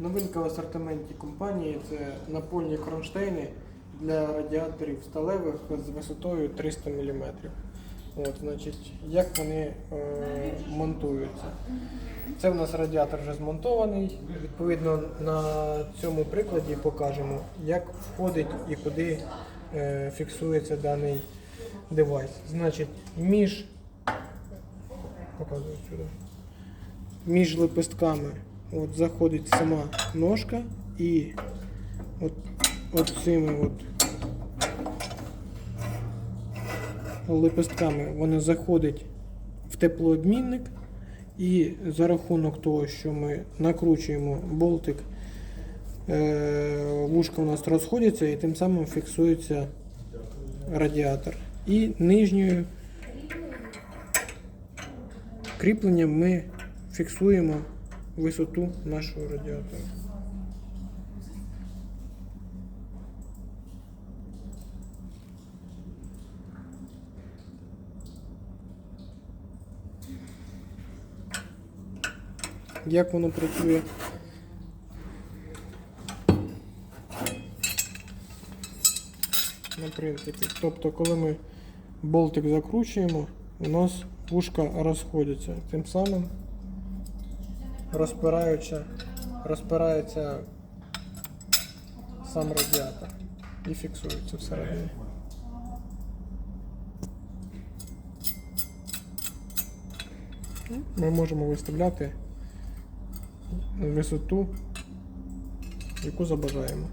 Новинка в асортименті компанії це напольні кронштейни для радіаторів сталевих з висотою 300 мм. От, значить, як вони е, монтуються? Це в нас радіатор вже змонтований. Відповідно, на цьому прикладі покажемо, як входить і куди е, фіксується даний девайс. Значить, між показую сюди. Між лепестками от, заходить сама ножка і от, от цими от лепестками вона заходить в теплообмінник. І за рахунок того, що ми накручуємо болтик, е, вушка у нас розходяться і тим самим фіксується радіатор. І нижньою кріпленням ми фіксуємо висоту нашого радіатора. Як воно працює? На принципі. Тобто, коли ми болтик закручуємо, у нас вушка розходяться. Тим самим розпираючи, розпирається сам радіатор і фіксується всередині. Ми можемо виставляти висоту, яку забажаємо.